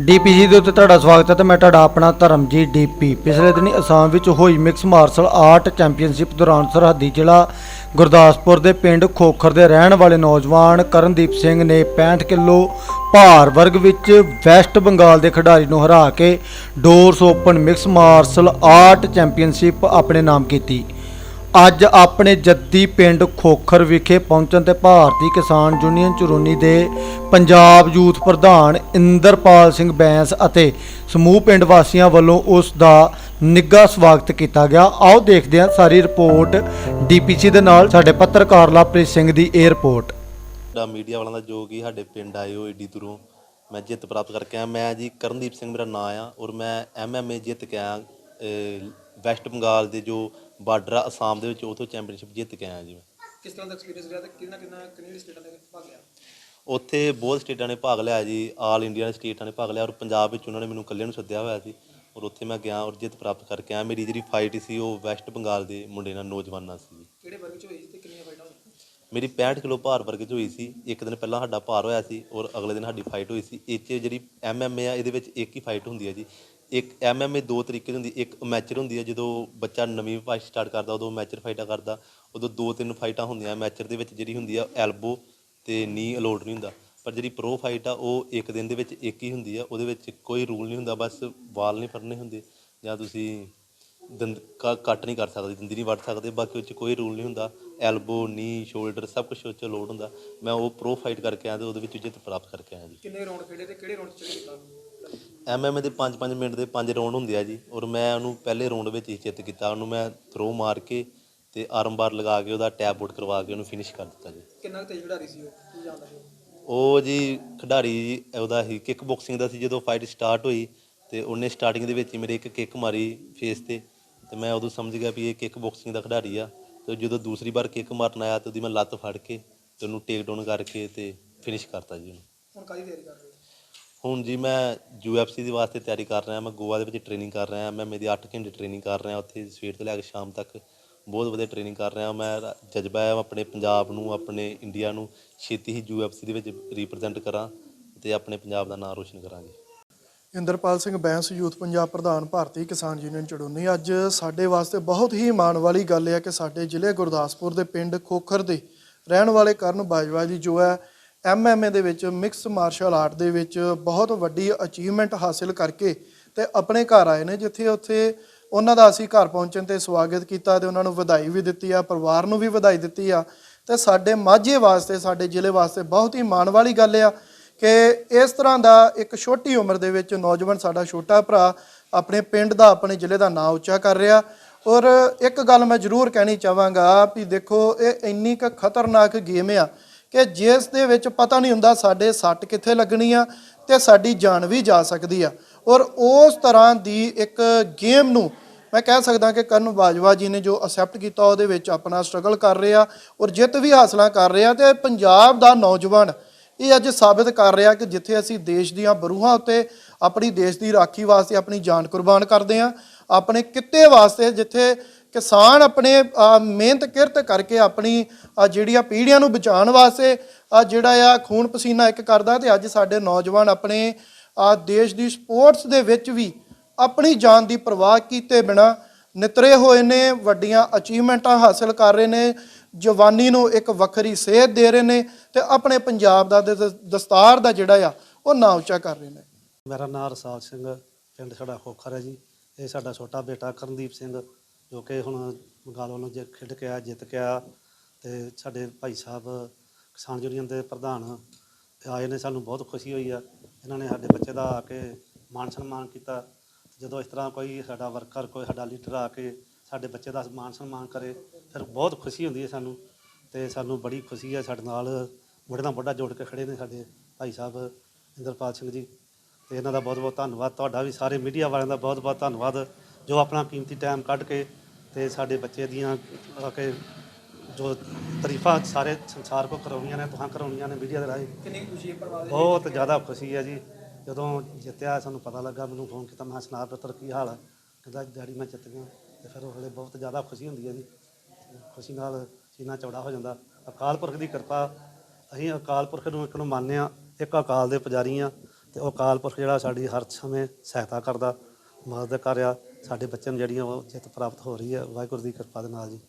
ਡੀਪੀਜੀ ਦੇ ਉੱਤੇ ਤੁਹਾਡਾ ਸਵਾਗਤ ਹੈ ਤੇ ਮੈਂ ਤੁਹਾਡਾ ਆਪਣਾ ਧਰਮਜੀਤ ਡੀਪੀ। ਪਿਛਲੇ ਦਿਨੀ ਅਸਾਮ ਵਿੱਚ ਹੋਈ ਮਿਕਸ ਮਾਰਸ਼ਲ ਆਰਟ ਚੈਂਪੀਅਨਸ਼ਿਪ ਦੌਰਾਨ ਸਰਹੱਦੀ ਜ਼ਿਲ੍ਹਾ ਗੁਰਦਾਸਪੁਰ ਦੇ ਪਿੰਡ ਖੋਖਰ ਦੇ ਰਹਿਣ ਵਾਲੇ ਨੌਜਵਾਨ ਕਰਨਦੀਪ ਸਿੰਘ ਨੇ 65 ਕਿਲੋ ਭਾਰ ਵਰਗ ਵਿੱਚ ਵੈਸਟ ਬੰਗਾਲ ਦੇ ਖਿਡਾਰੀ ਨੂੰ ਹਰਾ ਕੇ doors open mix martial art championship ਆਪਣੇ ਨਾਮ ਕੀਤੀ। ਅੱਜ ਆਪਣੇ ਜੱਦੀ ਪਿੰਡ ਖੋਖਰ ਵਿਖੇ ਪਹੁੰਚਣ ਤੇ ਭਾਰਤੀ ਕਿਸਾਨ ਯੂਨੀਅਨ ਚਰੂਨੀ ਦੇ ਪੰਜਾਬ ਯੂਥ ਪ੍ਰਧਾਨ ਇੰਦਰਪਾਲ ਸਿੰਘ ਬੈਂਸ ਅਤੇ ਸਮੂਹ ਪਿੰਡ ਵਾਸੀਆਂ ਵੱਲੋਂ ਉਸ ਦਾ ਨਿੱਘਾ ਸਵਾਗਤ ਕੀਤਾ ਗਿਆ। ਆਓ ਦੇਖਦੇ ਹਾਂ ਸਾਰੀ ਰਿਪੋਰਟ ਡੀਪੀਸੀ ਦੇ ਨਾਲ। ਸਾਡੇ ਪੱਤਰਕਾਰ ਲਵਪ੍ਰੀਤ ਸਿੰਘ ਦੀ ਇਹ ਰਿਪੋਰਟ। ਦਾ ਮੀਡੀਆ ਵਾਲਿਆਂ ਦਾ ਜੋ ਕਿ ਸਾਡੇ ਪਿੰਡ ਆਏ ਹੋ ਏਡੀ ਦੂਰੋਂ, ਮੈਂ ਜਿੱਤ ਪ੍ਰਾਪਤ ਕਰਕੇ ਆਇਆ। ਮੈਂ ਜੀ ਕਰਨਦੀਪ ਸਿੰਘ ਮੇਰਾ ਨਾਮ ਆ ਔਰ ਮੈਂ ਐਮਐਮਏ ਜਿੱਤ ਕੇ ਆਇਆ ਵੈਸਟ ਬੰਗਾਲ ਦੇ ਜੋ ਬਾਰਡਰ ਆ ਅਸਾਮ ਦੇ ਵਿੱਚ ਉਥੋਂ ਚੈਂਪੀਅਨਸ਼ਿਪ ਜਿੱਤ ਕੇ ਆਇਆ ਜੀ ਮੈਂ। ਕਿਸ ਤਰ੍ਹਾਂ ਦਾ ਐਕਸਪੀਰੀਅੰਸ ਰਿਹਾ ਤੇ ਕਿੰਨਾ ਕਿੰਨਾ ਕਿੰਨੀ ਸਟੇਟਾਂ ਦੇ ਭਾਗ ਲਿਆ? ਉੱਥੇ ਬਹੁਤ ਸਟੇਟਾਂ ਨੇ ਭਾਗ ਲਿਆ ਜੀ ਆਲ ਇੰਡੀਆ ਦੇ ਸਟੇਟਾਂ ਨੇ ਭਾਗ ਲਿਆ ਔਰ ਪੰਜਾਬ ਵਿੱਚ ਉਹਨਾਂ ਨੇ ਮੈਨੂੰ ਇਕੱਲੇ ਨੂੰ ਸੱਦਿਆ ਹੋਇਆ ਸੀ ਔਰ ਉੱਥੇ ਮੈਂ ਗਿਆ ਔਰ ਜਿੱਤ ਪ੍ਰਾਪਤ ਕਰਕੇ ਆਇਆ। ਮੇਰੀ ਜਿਹੜੀ ਫਾਈਟ ਸੀ ਉਹ ਵੈਸਟ ਬੰਗਾਲ ਦੇ ਮੁੰਡੇ ਨਾਲ ਨੌਜਵਾਨਾਂ ਸੀ ਜੀ। ਕਿਹੜੇ ਵਰਗ ਚ ਹੋਈ ਸੀ ਤੇ ਕਿੰਨੀਆਂ ਫਾਈਟਾਂ ਹੋਈਆਂ? ਮੇਰੀ 65 ਕਿਲੋ ਭਾਰ ਵਰਗ 'ਚ ਹੋਈ ਸੀ। ਇੱਕ ਦਿਨ ਪਹਿਲਾਂ ਸਾਡਾ ਭਾਰ ਹੋਇਆ ਸੀ ਔਰ ਅਗਲੇ ਦਿਨ ਸਾਡੀ ਫਾਈਟ ਹੋਈ ਸੀ। ਇਹ 'ਚ ਜਿਹੜੀ ਐਮਐਮਏ ਆ ਇਹਦੇ ਵਿੱਚ ਇੱਕ ਹੀ ਫਾਈਟ ਹੁੰਦੀ ਹੈ ਜੀ। ਇੱਕ ਐਮਐਮਏ ਦੋ ਤਰੀਕੇ ਦੀ ਹੁੰਦੀ, ਇੱਕ ਅਮੈਚਰ ਹੁੰਦੀ ਹੈ, ਜਦੋਂ ਬੱਚਾ ਨਵੀਂ ਫਾਈਟ ਸਟਾਰਟ ਕਰਦਾ, ਉਦੋਂ ਅਮੈਚਰ ਫਾਈਟਾਂ ਕਰਦਾ, ਉਦੋਂ ਦੋ ਤਿੰਨ ਫਾਈਟਾਂ ਹੁੰਦੀਆਂ ਮੈਚਰ ਦੇ ਵਿੱਚ ਜਿਹੜੀ ਹੁੰਦੀ ਆ ਐਲਬੋ ਤੇ ਨੀ ਅਲੋਡ ਨਹੀਂ ਹੁੰਦਾ, ਪਰ ਜਿਹੜੀ ਪ੍ਰੋ ਫਾਈਟ ਆ, ਉਹ ਇੱਕ ਦਿਨ ਦੇ ਵਿੱਚ ਇੱਕ ਹੀ ਹੁੰਦੀ ਆ, ਉਹਦੇ ਵਿੱਚ ਕੋਈ ਰੂਲ ਨਹੀਂ ਹੁੰਦਾ, ਬਸ ਵਾਲ ਨਹੀਂ ਫੜਨੇ ਹੁੰਦੇ, ਜਾਂ ਤੁਸੀਂ ਦੰਦ ਕ- ਕੱਟ ਨਹੀਂ ਕਰ ਸਕਦੇ ਦੰਦੀ ਨਹੀਂ ਵੱਢ ਸਕਦੇ ਬਾਕੀ ਉਹ 'ਚ ਕੋਈ ਰੂਲ ਨਹੀਂ ਹੁੰਦਾ। ਐਲਬੋ ਨੀ ਸ਼ੋਲਡਰ ਸਭ ਕੁਝ ਉਹ 'ਚ ਲੋਡ ਹੁੰਦਾ। ਮੈਂ ਉਹ ਪ੍ਰੋ ਫਾਈਟ ਕਰਕੇ ਆਇਆ ਤੇ ਉਹਦੇ ਵਿੱਚ ਜਿੱਤ ਪ੍ਰਾਪਤ ਕਰਕੇ ਆਇਆ ਜੀ। ਕਿੰਨੇ ਰਾਉਂਡ ਖੇਡੇ ਤੇ ਕਿਹੜੇ ਰਾਉਂਡ ਚ ਚਲੇ ਕੀਤਾ ਐਮਐਮਏ ਦੇ 5-5 ਮਿੰਟ ਦੇ 5 ਰਾਉਂਡ ਹੁੰਦੇ ਆ ਜੀ। ਔਰ ਮੈਂ ਉਹਨੂੰ ਪਹਿਲੇ ਰਾਉਂਡ ਵਿੱਚ ਹੀ ਜਿੱਤ ਕੀਤਾ। ਉਹਨੂੰ ਮੈਂ ਥਰੋ ਮਾਰ ਕੇ ਤੇ ਆਰਮ ਬਾਰ ਲਗਾ ਕੇ ਉਹਦਾ ਟੈਪ ਆਊਟ ਕਰਵਾ ਕੇ ਉਹਨੂੰ ਫਿਨਿਸ਼ ਕਰ ਦਿੱਤਾ ਜੀ। ਕਿੰਨਾ ਤੇਜ਼ ਖਿਡਾਰੀ ਸੀ ਉਹ? ਕੀ ਜਾਣਦਾ ਉਹ? ਜੀ ਖਿਡਾਰੀ ਉਹਦਾ ਹੀ ਕਿੱਕ ਬਾਕਸਿੰਗ ਦਾ ਸੀ। ਜਦੋਂ ਫਾਈਟ ਸਟਾਰਟ ਹੋਈ ਤੇ ਉਹਨੇ ਸਟਾਰਟਿੰਗ ਦੇ ਵਿੱਚ ਹੀ ਮੇਰੇ ਇੱਕ ਕਿੱਕ ਮਾਰੀ ਫੇਸ ਤੇ। ਤੇ ਮੈਂ ਉਦੋਂ ਸਮਝ ਗਿਆ ਵੀ ਇਹ ਕਿੱਕ ਬਾਕਸਿੰਗ ਦਾ ਖਿਡਾਰੀ ਆ ਤੇ ਜਦੋਂ ਦੂਸਰੀ ਵਾਰ ਕਿੱਕ ਮਾਰਨ ਆਇਆ ਤੇ ਉਹਦੀ ਮੈਂ ਲੱਤ ਫੜ ਕੇ ਤੇ ਉਹਨੂੰ ਟੇਕ ਡਾਊਨ ਕਰਕੇ ਤੇ ਫਿਨਿਸ਼ ਕਰਤਾ ਜੀ ਉਹਨੂੰ। ਹੁਣ ਕਾਦੀ ਤਿਆਰੀ ਕਰ ਰਹੇ ਹੋ? ਹੁਣ ਜੀ ਮੈਂ ਯੂਐਫਸੀ ਦੇ ਵਾਸਤੇ ਤਿਆਰੀ ਕਰ ਰਿਹਾ ਮੈਂ ਗੋਆ ਦੇ ਵਿੱਚ ਟ੍ਰੇਨਿੰਗ ਕਰ ਰਿਹਾ ਮੈਂ ਮੇਰੀ 8 ਘੰਟੇ ਟ੍ਰੇਨਿੰਗ ਕਰ ਰਿਹਾ ਉੱਥੇ ਸਵੇਰ ਤੋਂ ਲੈ ਕੇ ਸ਼ਾਮ ਤੱਕ ਬਹੁਤ ਵਧੀਆ ਟ੍ਰੇਨਿੰਗ ਕਰ ਰਿਹਾ ਮੈਂ ਜਜ਼ਬਾ ਹੈ ਆਪਣੇ ਪੰਜਾਬ ਨੂੰ ਆਪਣੇ ਇੰਡੀਆ ਨੂੰ ਛੇਤੀ ਹੀ ਯੂਐਫਸੀ ਦੇ ਵਿੱਚ ਰਿਪਰੈਜ਼ੈਂਟ ਕਰਾਂ ਤੇ ਆਪਣੇ ਪੰਜਾਬ ਦਾ ਨਾਮ ਰੋਸ਼ਨ ਕਰਾਂ ਜੀ ਇੰਦਰਪਾਲ ਸਿੰਘ ਬੈਂਸ, ਯੂਥ ਪੰਜਾਬ ਪ੍ਰਧਾਨ ਭਾਰਤੀ ਕਿਸਾਨ ਯੂਨੀਅਨ ਚੜੂਨੀ। ਅੱਜ ਸਾਡੇ ਵਾਸਤੇ ਬਹੁਤ ਹੀ ਮਾਣ ਵਾਲੀ ਗੱਲ ਹੈ ਕਿ ਸਾਡੇ ਜ਼ਿਲ੍ਹੇ ਗੁਰਦਾਸਪੁਰ ਦੇ ਪਿੰਡ ਖੋਖਰ ਦੇ ਰਹਿਣ ਵਾਲੇ ਕਰਨ ਬਾਜਵਾ ਜੀ, ਜੋ ਹੈ ਐਮਐਮਏ ਦੇ ਵਿੱਚ ਮਿਕਸ ਮਾਰਸ਼ਲ ਆਰਟ ਦੇ ਵਿੱਚ ਬਹੁਤ ਵੱਡੀ ਅਚੀਵਮੈਂਟ ਹਾਸਿਲ ਕਰਕੇ ਤੇ ਆਪਣੇ ਘਰ ਆਏ ਨੇ, ਜਿੱਥੇ ਉੱਥੇ ਉਹਨਾਂ ਦਾ ਅਸੀਂ ਘਰ ਪਹੁੰਚਣ ਤੇ ਸਵਾਗਤ ਕੀਤਾ ਤੇ ਉਹਨਾਂ ਨੂੰ ਵਧਾਈ ਵੀ ਦਿੱਤੀ ਆ, ਪਰਿਵਾਰ ਨੂੰ ਵੀ ਵਧਾਈ ਦਿੱਤੀ ਆ। ਤੇ ਸਾਡੇ ਮਾਝੇ ਵਾਸਤੇ, ਸਾਡੇ ਜ਼ਿਲ੍ਹੇ ਵਾਸਤੇ ਬਹੁਤ ਹੀ ਮਾਣ ਵਾਲੀ ਗੱਲ ਆ ਕਿ ਇਸ ਤਰ੍ਹਾਂ ਦਾ ਇੱਕ ਛੋਟੀ ਉਮਰ ਦੇ ਵਿੱਚ ਨੌਜਵਾਨ ਸਾਡਾ ਛੋਟਾ ਭਰਾ ਆਪਣੇ ਪਿੰਡ ਦਾ, ਆਪਣੇ ਜ਼ਿਲ੍ਹੇ ਦਾ ਨਾਂ ਉੱਚਾ ਕਰ ਰਿਹਾ। ਔਰ ਇੱਕ ਗੱਲ ਮੈਂ ਜ਼ਰੂਰ ਕਹਿਣੀ ਚਾਹਾਂਗਾ ਵੀ ਦੇਖੋ, ਇਹ ਇੰਨੀ ਕੁ ਖਤਰਨਾਕ ਗੇਮ ਆ ਕਿ ਜਿਸ ਦੇ ਵਿੱਚ ਪਤਾ ਨਹੀਂ ਹੁੰਦਾ ਸਾਡੇ ਸੱਟ ਕਿੱਥੇ ਲੱਗਣੀ ਆ ਤੇ ਸਾਡੀ ਜਾਨ ਵੀ ਜਾ ਸਕਦੀ ਆ। ਔਰ ਉਸ ਤਰ੍ਹਾਂ ਦੀ ਇੱਕ ਗੇਮ ਨੂੰ ਮੈਂ ਕਹਿ ਸਕਦਾ ਕਿ ਕਰਨ ਬਾਜਵਾ ਜੀ ਨੇ ਜੋ ਅਕਸੈਪਟ ਕੀਤਾ, ਉਹਦੇ ਵਿੱਚ ਆਪਣਾ ਸਟਰਗਲ ਕਰ ਰਿਹਾ ਔਰ ਜਿੱਤ ਵੀ ਹਾਸਲਾਂ ਕਰ ਰਿਹਾ ਆ ਤੇ ਪੰਜਾਬ ਦਾ ਨੌਜਵਾਨ ਇਹ ਅੱਜ ਸਾਬਿਤ ਕਰ ਰਿਹਾ ਕਿ ਜਿੱਥੇ ਅਸੀਂ ਦੇਸ਼ ਦੀਆਂ ਬਰੂਹਾਂ ਉੱਤੇ ਆਪਣੀ ਦੇਸ਼ ਦੀ ਰਾਖੀ ਵਾਸਤੇ ਆਪਣੀ ਜਾਨ ਕੁਰਬਾਨ ਕਰਦੇ ਹਾਂ ਆਪਣੇ ਕਿੱਤੇ ਵਾਸਤੇ ਜਿੱਥੇ ਕਿਸਾਨ ਆਪਣੇ ਮਿਹਨਤ ਕਿਰਤ ਕਰਕੇ ਆਪਣੀ ਅਹ, ਜਿਹੜੀਆਂ ਪੀੜ੍ਹੀਆਂ ਨੂੰ ਬਚਾਉਣ ਵਾਸਤੇ ਜਿਹੜਾ ਆ ਖੂਨ ਪਸੀਨਾ ਇੱਕ ਕਰਦਾ ਤੇ ਅੱਜ ਸਾਡੇ ਨੌਜਵਾਨ ਆਪਣੇ ਦੇਸ਼ ਦੀ ਸਪੋਰਟਸ ਦੇ ਵਿੱਚ ਵੀ ਆਪਣੀ ਜਾਨ ਦੀ ਪਰਵਾਹ ਕੀਤੇ ਬਿਨਾ ਨਿਤਰੇ ਹੋਏ ਨੇ, ਵੱਡੀਆਂ ਅਚੀਵਮੈਂਟਾਂ ਹਾਸਲ ਕਰ ਰਹੇ ਨੇ, ਜਵਾਨੀ ਨੂੰ ਇੱਕ ਵੱਖਰੀ ਸੇਧ ਦੇ ਰਹੇ ਨੇ ਤੇ ਆਪਣੇ ਪੰਜਾਬ ਦਾ ਦ- ਦਸਤਾਰ ਦਾ ਜਿਹੜਾ ਆ, ਉਹ ਨਾਂ ਉੱਚਾ ਕਰ ਰਹੇ ਨੇ। ਮੇਰਾ ਨਾਮ ਰਸਾਲ ਸਿੰਘ, ਪਿੰਡ ਸਾਡਾ ਖੋਖਰ ਹੈ ਜੀ। ਇਹ ਸਾਡਾ ਛੋਟਾ ਬੇਟਾ ਕਰਨਦੀਪ ਸਿੰਘ, ਜੋ ਕਿ ਹੁਣ ਬੰਗਾਲ ਵੱਲੋਂ ਜੇ ਖੇਡ ਕੇ ਆਇਆ ਜਿੱਤ ਕੇ ਆਇਆ ਤੇ ਸਾਡੇ ਭਾਈ ਸਾਹਿਬ ਕਿਸਾਨ ਯੂਨੀਅਨ ਦੇ ਪ੍ਰਧਾਨ ਆਏ ਨੇ, ਸਾਨੂੰ ਬਹੁਤ ਖੁਸ਼ੀ ਹੋਈ ਆ। ਇਹਨਾਂ ਨੇ ਸਾਡੇ ਬੱਚੇ ਦਾ ਆ ਕੇ ਮਾਨ ਸਨਮਾਨ ਕੀਤਾ। ਜਦੋਂ ਇਸ ਤਰ੍ਹਾਂ ਕੋਈ ਸਾਡਾ ਵਰਕਰ ਕੋਈ ਸਾਡਾ ਲੀਡਰ ਆ ਕੇ ਸਾਡੇ ਬੱਚੇ ਦਾ ਮਾਨ ਸਨਮਾਨ ਕਰੇ ਫਿਰ ਬਹੁਤ ਖੁਸ਼ੀ ਹੁੰਦੀ ਹੈ ਸਾਨੂੰ ਤੇ ਸਾਨੂੰ ਬੜੀ ਖੁਸ਼ੀ ਹੈ ਸਾਡੇ ਨਾਲ ਮੋਢੇ ਨਾਲ ਮੋਢਾ ਜੋੜ ਕੇ ਖੜੇ ਨੇ ਸਾਡੇ ਭਾਈ ਸਾਹਿਬ ਇੰਦਰਪਾਲ ਸਿੰਘ ਜੀ। ਤੇ ਇਹਨਾਂ ਦਾ ਬਹੁਤ ਬਹੁਤ ਧੰਨਵਾਦ। ਤੁਹਾਡਾ ਵੀ ਸਾਰੇ ਮੀਡੀਆ ਵਾਲਿਆਂ ਦਾ ਬਹੁਤ ਬਹੁਤ ਧੰਨਵਾਦ ਜੋ ਆਪਣਾ ਕੀਮਤੀ ਟਾਈਮ ਕੱਢ ਕੇ ਤੇ ਸਾਡੇ ਬੱਚੇ ਦੀਆਂ ਆ ਕੇ ਜੋ ਤਾਰੀਫਾਂ ਸਾਰੇ ਸੰਸਾਰ ਕੋ ਕਰਾਉਣੀਆਂ ਨੇ ਤੁਹਾਂ ਕਰਾਉਣੀਆਂ ਨੇ ਮੀਡੀਆ ਦੇ ਰਾਹੀਂ। ਕਿੰਨੀ ਕੁ ਖੁਸ਼ੀ ਹੈ ਪਰਿਵਾਰ ਦੇ ਬਹੁਤ ਜ਼ਿਆਦਾ ਖੁਸ਼ੀ ਹੈ ਜੀ। ਜਦੋਂ ਜਿੱਤਿਆ ਸਾਨੂੰ ਪਤਾ ਲੱਗਾ ਮੈਨੂੰ ਫੋਨ ਕੀਤਾ ਮੈਂ ਕਿਹਾ, ਸੁਣਾ ਪੁੱਤਰ ਕੀ ਹਾਲ ਹੈ ਕਹਿੰਦਾ ਡੈਡੀ ਮੈਂ ਜਿੱਤ ਗਿਆ। ਤੇ ਫਿਰ ਉਹ ਵੇਲੇ ਬਹੁਤ ਜ਼ਿਆਦਾ ਖੁਸ਼ੀ ਹੁੰਦੀ ਹੈ ਜੀ। ਖੁਸ਼ੀ ਨਾਲ ਸੀਨਾ ਚੌੜਾ ਹੋ ਜਾਂਦਾ। ਅਕਾਲ ਪੁਰਖ ਦੀ ਕਿਰਪਾ ਅਸੀਂ ਅਕਾਲ ਪੁਰਖ ਨੂੰ ਇੱਕ ਨੂੰ ਮੰਨਦੇ ਹਾਂ ਇੱਕ ਅਕਾਲ ਦੇ ਪੁਜਾਰੀ ਹਾਂ। ਤੇ ਉਹ ਅਕਾਲ ਪੁਰਖ ਜਿਹੜਾ ਸਾਡੀ ਹਰ ਸਮੇਂ ਸਹਾਇਤਾ ਕਰਦਾ ਮਦਦ ਕਰ ਰਿਹਾ। ਸਾਡੇ ਬੱਚਿਆਂ ਨੂੰ ਜਿਹੜੀਆਂ ਉਹ ਜਿੱਤ ਪ੍ਰਾਪਤ ਹੋ ਰਹੀ ਹੈ ਵਾਹਿਗੁਰੂ ਦੀ ਕਿਰਪਾ ਦੇ ਨਾਲ ਜੀ।